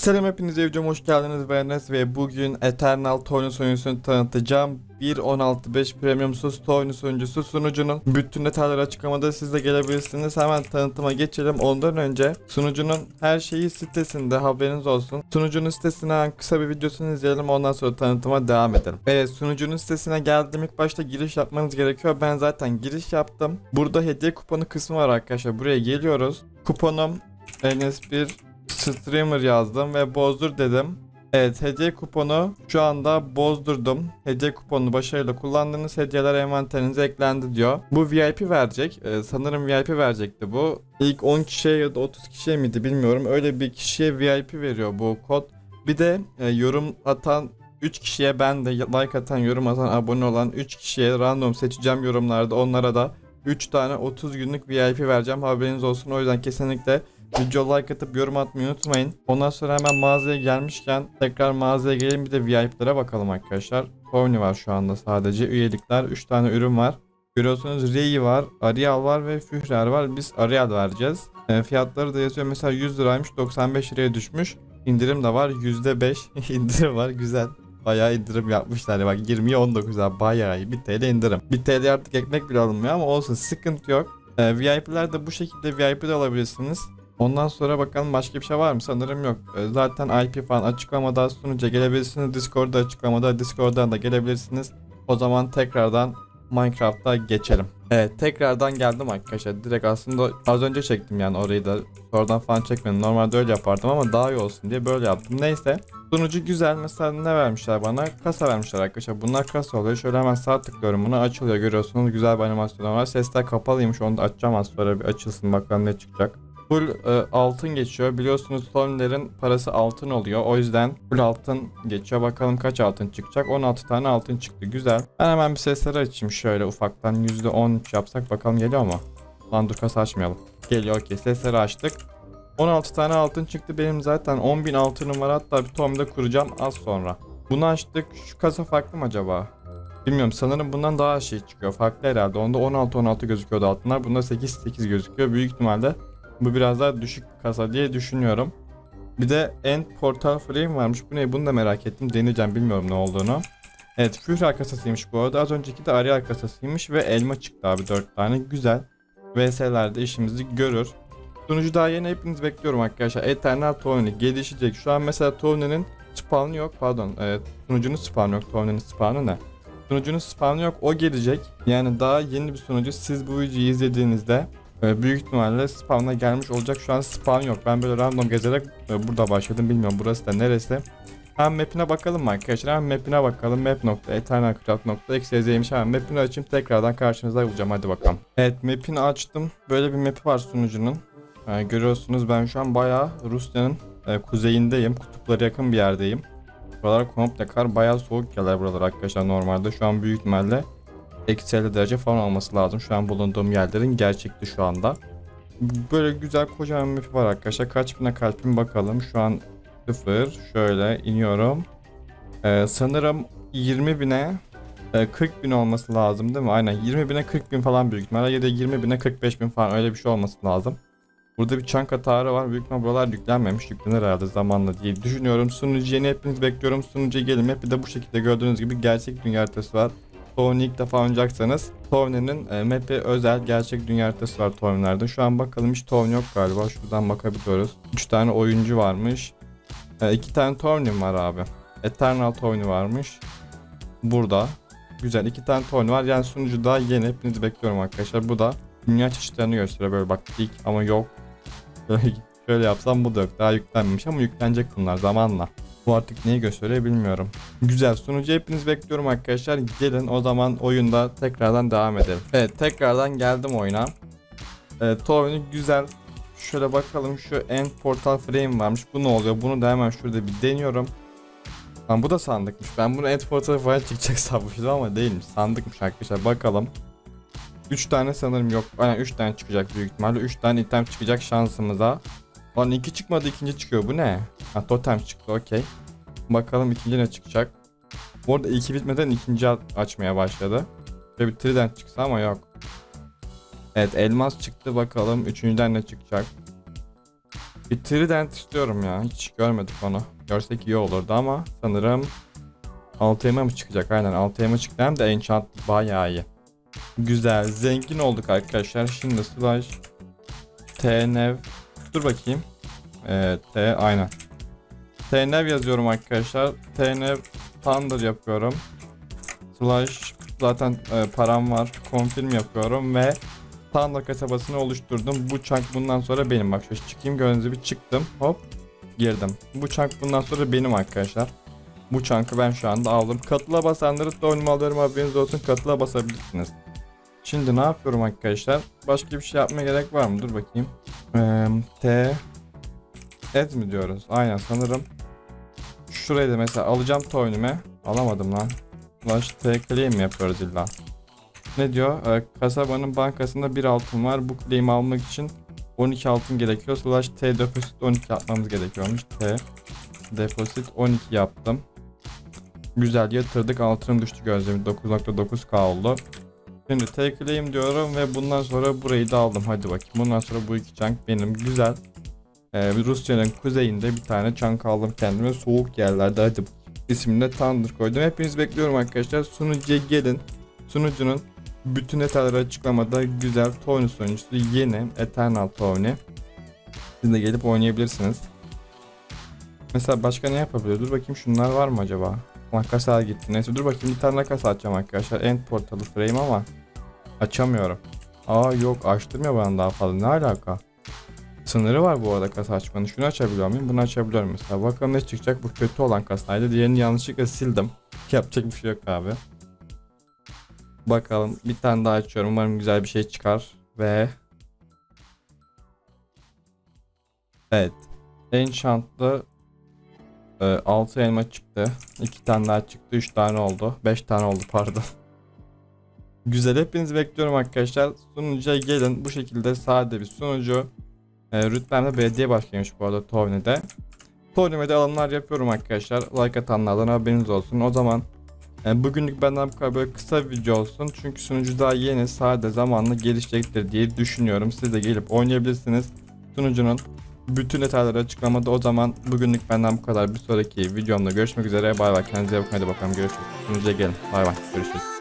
Selam hepinize videoma hoş geldiniz ben ve bugün Eternal Toynus oyuncusunu tanıtacağım. 1.16.5 Premiumsuz Toynus oyuncusu sunucunun bütün detayları açıklamada siz de gelebilirsiniz. Hemen tanıtıma geçelim. Ondan önce sunucunun her şeyi sitesinde haberiniz olsun. Sunucunun sitesinden kısa bir videosunu izleyelim ondan sonra tanıtıma devam edelim. Evet sunucunun sitesine geldim ilk başta giriş yapmanız gerekiyor. Ben zaten giriş yaptım. Burada hediye kuponu kısmı var arkadaşlar. Buraya geliyoruz. Kuponum Enes1 streamer yazdım ve bozdur dedim. Evet hediye kuponu şu anda bozdurdum. Hediye kuponunu başarıyla kullandığınız hediyeler envanterinize eklendi diyor. Bu VIP verecek. Ee, sanırım VIP verecekti bu. İlk 10 kişiye ya da 30 kişiye miydi bilmiyorum. Öyle bir kişiye VIP veriyor bu kod. Bir de e, yorum atan 3 kişiye ben de like atan, yorum atan, abone olan 3 kişiye random seçeceğim yorumlarda. Onlara da 3 tane 30 günlük VIP vereceğim. Haberiniz olsun. O yüzden kesinlikle Video like atıp yorum atmayı unutmayın. Ondan sonra hemen mağazaya gelmişken tekrar mağazaya gelin bir de VIP'lere bakalım arkadaşlar. Pony var şu anda sadece. Üyelikler 3 tane ürün var. Görüyorsunuz Rei var, Arial var ve Führer var. Biz Arial vereceğiz. E, fiyatları da yazıyor. Mesela 100 liraymış 95 liraya düşmüş. İndirim de var. %5 indirim var. Güzel. Bayağı indirim yapmışlar. Bak 20'ye 19 abi. Bayağı iyi. 1 TL indirim. 1 TL artık ekmek bile alınmıyor ama olsun sıkıntı yok. E, VIP'ler de bu şekilde VIP de alabilirsiniz. Ondan sonra bakalım başka bir şey var mı? Sanırım yok. Ee, Zaten IP falan açıklamada sunucuya gelebilirsiniz. Discord'da açıklamada Discord'dan da gelebilirsiniz. O zaman tekrardan Minecraft'a geçelim. Evet tekrardan geldim arkadaşlar. Direkt aslında az önce çektim yani orayı da sonradan falan çekmedim. Normalde öyle yapardım ama daha iyi olsun diye böyle yaptım. Neyse. Sunucu güzel. Mesela ne vermişler bana? Kasa vermişler arkadaşlar. Bunlar kasa oluyor. Şöyle hemen sağ tıklıyorum buna. Açılıyor görüyorsunuz. Güzel bir animasyon var. Sesler kapalıymış. Onu da açacağım az sonra bir açılsın. Bakalım ne çıkacak. Full e, altın geçiyor. Biliyorsunuz Storm'lerin parası altın oluyor. O yüzden full altın geçiyor. Bakalım kaç altın çıkacak. 16 tane altın çıktı. Güzel. Ben hemen bir sesleri açayım şöyle ufaktan. %13 yapsak bakalım geliyor mu? Lan dur kasa açmayalım. Geliyor okey. Sesleri açtık. 16 tane altın çıktı. Benim zaten 10.000 altınım var. Hatta bir Tom'da kuracağım az sonra. Bunu açtık. Şu kasa farklı mı acaba? Bilmiyorum sanırım bundan daha şey çıkıyor. Farklı herhalde. Onda 16-16 gözüküyordu altınlar. Bunda 8-8 gözüküyor. Büyük ihtimalle bu biraz daha düşük kasa diye düşünüyorum. Bir de End Portal Frame varmış. Bu ne? Bunu da merak ettim. Deneyeceğim. Bilmiyorum ne olduğunu. Evet Führer kasasıymış bu arada. Az önceki de Arial kasasıymış ve elma çıktı abi 4 tane. Güzel. VS'lerde işimizi görür. Sunucu daha yeni hepiniz bekliyorum arkadaşlar. Eternal Tony gelişecek. Şu an mesela Tony'nin spawn'ı yok. Pardon. Evet, sunucunun spawn'ı yok. Tony'nin spawn'ı ne? Sunucunun spawn'ı yok. O gelecek. Yani daha yeni bir sunucu. Siz bu videoyu izlediğinizde ee, büyük ihtimalle spawn'a gelmiş olacak. Şu an spawn yok. Ben böyle random gezerek e, burada başladım. Bilmiyorum burası da neresi. Hem map'ine bakalım arkadaşlar? Hem map'ine bakalım. Map.eternalcraft.xyz'ymiş. Hemen map'ini açayım. Tekrardan karşınızda bulacağım. Hadi bakalım. Evet map'ini açtım. Böyle bir map'i var sunucunun. Ee, görüyorsunuz ben şu an bayağı Rusya'nın e, kuzeyindeyim. Kutuplara yakın bir yerdeyim. Buralar komple kar. Bayağı soğuk yerler buralar arkadaşlar normalde. Şu an büyük ihtimalle eksi 50 derece falan olması lazım. Şu an bulunduğum yerlerin gerçekti şu anda. Böyle güzel kocaman bir var arkadaşlar. Kaç bine kalbim bakalım. Şu an 0. Şöyle iniyorum. Ee, sanırım 20 bine e, 40 bin olması lazım değil mi? Aynen 20 bine 40 bin falan büyük ihtimalle ya da 20 bine 45 bin falan öyle bir şey olması lazım. Burada bir çank hatarı var. Büyük ihtimalle buralar yüklenmemiş. Yüklenir herhalde zamanla diye düşünüyorum. Sunucu yeni hepiniz bekliyorum. Sunucuya gelin. Hep bir de bu şekilde gördüğünüz gibi gerçek dünya haritası var. Tony ilk defa oynayacaksanız Tony'nin e, map'i özel gerçek dünya haritası var Tony'lerde. Şu an bakalım hiç Tony yok galiba. Şuradan bakabiliyoruz. 3 tane oyuncu varmış. 2 tane Tony'm var abi. Eternal Tony varmış. Burada. Güzel. 2 tane Tony var. Yani sunucu daha yeni. Hepinizi bekliyorum arkadaşlar. Bu da dünya çeşitlerini gösteriyor. Böyle bak ilk ama yok. Şöyle yapsam bu da yok. Daha yüklenmemiş ama yüklenecek bunlar zamanla. Bu artık neyi gösteriyor bilmiyorum. Güzel sunucu hepiniz bekliyorum arkadaşlar. Gelin o zaman oyunda tekrardan devam edelim. Evet tekrardan geldim oyuna. Evet oyunu güzel. Şöyle bakalım şu end portal frame varmış. Bu ne oluyor? Bunu da hemen şurada bir deniyorum. Lan bu da sandıkmış. Ben bunu end portal falan çıkacak sanmıştım ama değilmiş. Sandıkmış arkadaşlar. Bakalım. 3 tane sanırım yok. Aynen 3 tane çıkacak büyük ihtimalle. 3 tane item çıkacak şansımıza. Lan iki çıkmadı ikinci çıkıyor. Bu ne? Ha totem çıktı okey. Bakalım ikinci ne çıkacak. Bu arada ilki bitmeden ikinci açmaya başladı. Şöyle bir trident çıksa ama yok. Evet elmas çıktı bakalım. Üçüncüden ne çıkacak? Bir trident istiyorum ya. Hiç görmedik onu. Görsek iyi olurdu ama sanırım 6 elma mı çıkacak? Aynen 6 elma çıktı hem de enchant bayağı iyi. Güzel. Zengin olduk arkadaşlar. Şimdi slash tnev Dur bakayım. Ee, T aynen. Tnev yazıyorum arkadaşlar. tnev thunder yapıyorum. Slash zaten e, param var. Confirm yapıyorum ve Thunder kasabasını oluşturdum. Bu çank bundan sonra benim. Bak şöyle çıkayım gördüğünüz gibi çıktım. Hop girdim. Bu çank bundan sonra benim arkadaşlar. Bu çankı ben şu anda aldım. Katıla basanları da alıyorum haberiniz olsun. Katıla basabilirsiniz. Şimdi ne yapıyorum arkadaşlar? Başka bir şey yapmaya gerek var mı? Dur bakayım. Ee, T Add mi diyoruz? Aynen sanırım. Şurayı da mesela alacağım toynime. Alamadım lan. Slash T claim mi yapıyoruz illa? Ne diyor? Ee, kasabanın bankasında bir altın var. Bu claim'i almak için 12 altın gerekiyor. Slash T deposit 12 yapmamız gerekiyormuş. T deposit 12 yaptım. Güzel yatırdık. Altın düştü gözlemi 9.9k oldu. Şimdi T claim diyorum ve bundan sonra burayı da aldım. Hadi bakayım. Bundan sonra bu iki chunk benim. Güzel. Ee, Rusya'nın kuzeyinde bir tane chunk aldım kendime. Soğuk yerlerde hadi ismini Thunder koydum. Hepiniz bekliyorum arkadaşlar. Sunucuya gelin. Sunucunun bütün detayları açıklamada güzel Tony oyuncusu yeni Eternal Tony. Siz de gelip oynayabilirsiniz. Mesela başka ne yapabilir? Dur bakayım şunlar var mı acaba? Lan kasa gitti. Neyse dur bakayım bir tane kasa açacağım arkadaşlar. End portalı frame ama açamıyorum. Aa yok açtırmıyor bana daha fazla. Ne alaka? Sınırı var bu arada kasa açmanın. Şunu açabiliyor muyum? Bunu açabiliyorum mesela. Bakalım ne çıkacak. Bu kötü olan kasaydı. Diğerini yanlışlıkla sildim. Yapacak bir şey yok abi. Bakalım bir tane daha açıyorum. Umarım güzel bir şey çıkar. Ve Evet. Enchant'lı 6 elma çıktı. 2 tane daha çıktı. 3 tane oldu. 5 tane oldu pardon. Güzel hepinizi bekliyorum arkadaşlar. Sunucuya gelin. Bu şekilde sade bir sunucu. E, rütbem de belediye başkanıymış bu arada Tony'de. Tony'de alımlar yapıyorum arkadaşlar. Like atanlardan haberiniz olsun. O zaman e, bugünlük benden bu kadar böyle kısa bir video olsun. Çünkü sunucu daha yeni, sade, zamanla gelişecektir diye düşünüyorum. Siz de gelip oynayabilirsiniz. Sunucunun bütün detayları açıklamada. O zaman bugünlük benden bu kadar. Bir sonraki videomda görüşmek üzere. Bay bay. Kendinize iyi bakın. Hadi bakalım görüşürüz. Sunucuya gelin. Bay bay. Görüşürüz.